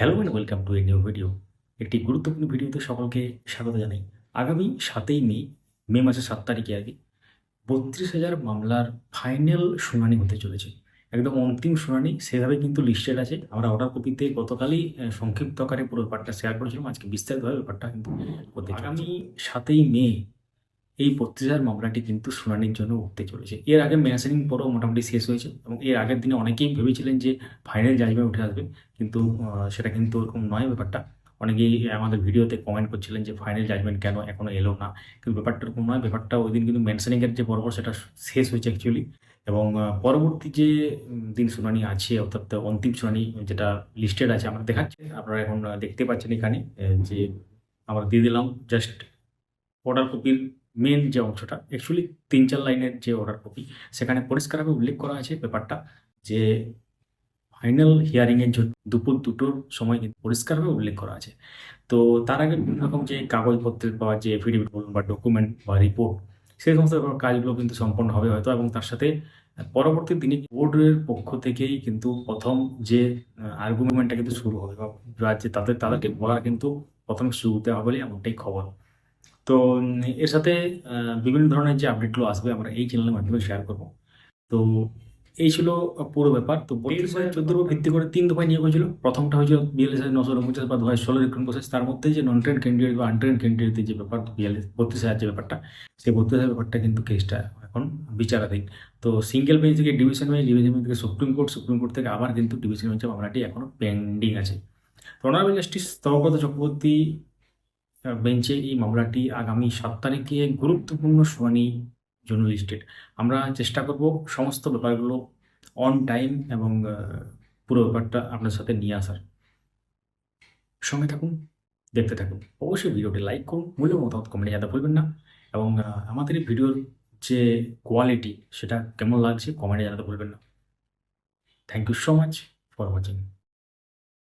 Hello and welcome to a new video একটি গুরুত্বপূর্ণ ভিডিওতে সকলকে স্বাগত জানাই। আগামী সাতই মে মে মাসের সাত তারিখে আগে বত্রিশ হাজার মামলার ফাইনাল শুনানি হতে চলেছে। একদম অন্তিম শুনানি সেভাবে কিন্তু লিস্টেড আছে। আমরা অর্ডার কপিতে গতকালই সংক্ষিপ্ত আকারে পুরো ব্যাপারটা শেয়ার করেছিলাম। আজকে বিস্তারিতভাবে ব্যাপারটা কিন্তু আগামী সাতই মে এই হাজার মামলাটি কিন্তু শুনানির জন্য উঠতে চলেছে। এর আগে মেয়াসিনিং পরও মোটামুটি শেষ হয়েছে এবং এর আগের দিনে অনেকেই ভেবেছিলেন যে ফাইনাল জাজমেন্ট উঠে আসবে, কিন্তু সেটা কিন্তু ওরকম নয় ব্যাপারটা। অনেকেই আমাদের ভিডিওতে কমেন্ট করছিলেন যে ফাইনাল জাজমেন্ট কেন এখনও এলো না। কিন্তু ব্যাপারটা এরকম নয়, ব্যাপারটা ওই দিন কিন্তু মেনশনিংয়ের যে পর্ব সেটা শেষ হয়েছে অ্যাকচুয়ালি এবং পরবর্তী যে দিন শুনানি আছে, অর্থাৎ অন্তিম শুনানি যেটা লিস্টেড আছে আমরা দেখাচ্ছি। আপনারা এখন দেখতে পাচ্ছেন এখানে যে আমরা দিয়ে দিলাম জাস্ট অর্ডার কপির মেন যে অংশটা অ্যাকচুয়ালি তিন চার লাইনের যে অর্ডার কপি সেখানে পরিষ্কারভাবে উল্লেখ করা আছে ব্যাপারটা যে ফাইনাল হিয়ারিংয়ের দুপুর দুটোর সময় কিন্তু পরিষ্কারভাবে উল্লেখ করা আছে। তো তার আগে বিভিন্ন রকম যে কাগজপত্রের বা যে এফিডেভিট বলুন বা ডকুমেন্ট বা রিপোর্ট সেই সমস্ত কাজগুলো কিন্তু সম্পন্ন হবে হয়তো এবং তার সাথে পরবর্তী দিনে বোর্ডের পক্ষ থেকেই কিন্তু প্রথম যে আর্গুমেন্টটা কিন্তু শুরু হবে বা যে তাদের, তাদেরকে বলা কিন্তু প্রথম শুরুতে হবে এমনটাই খবর। তো এর সাথে বিভিন্ন ধরনের যে আপডেটগুলো আসবে আমরা এই চ্যানেলের মাধ্যমে শেয়ার করব। তো এই ছিল পুরো ব্যাপার। তো বত্রিশ হাজার চোদ্দোর উপর ভিত্তি করে তিন দফায় নিয়োগ হয়েছিল। প্রথমটা হয়েছিল বিয়াল্লিশ হাজার নশো উনপঞ্চাশ বা দু হাজার ষোলো রিক্রুট প্রসেস তার মধ্যে যে নন ট্রেন ক্যান্ডিডেট বা আনট্রেন ক্যান্ডিডেটের যে ব্যাপার বিয়াল্লিশ বত্রিশ হাজার যে ব্যাপারটা সেই বত্রিশ হাজার ব্যাপারটা কিন্তু কেসটা এখন বিচারাধীন। তো সিঙ্গেল বেঞ্চ থেকে ডিভিশন বেঞ্চ ডিভিশন বেঞ্চ থেকে সুপ্রিম কোর্ট সুপ্রিম কোর্ট থেকে আবার কিন্তু ডিভিশন বেঞ্চে মামলাটি এখনও পেন্ডিং আছে। তো অনারেবল জাস্টিস স্তবব্রত চক্রবর্তী বেঞ্চে এই মামলাটি আগামী সাত তারিখে গুরুত্বপূর্ণ শুনানি জন্য লিস্টেড আমরা চেষ্টা করব সমস্ত ব্যাপারগুলো অন টাইম এবং পুরো ব্যাপারটা আপনার সাথে নিয়ে আসার। সঙ্গে থাকুন, দেখতে থাকুন। অবশ্যই ভিডিওটি লাইক করুন মূল্য মতামত কমেন্টে জানাতে ভুলবেন না এবং আমাদের এই ভিডিওর যে কোয়ালিটি সেটা কেমন লাগছে কমেন্টে জানাতে ভুলবেন না। Thank you so much for watching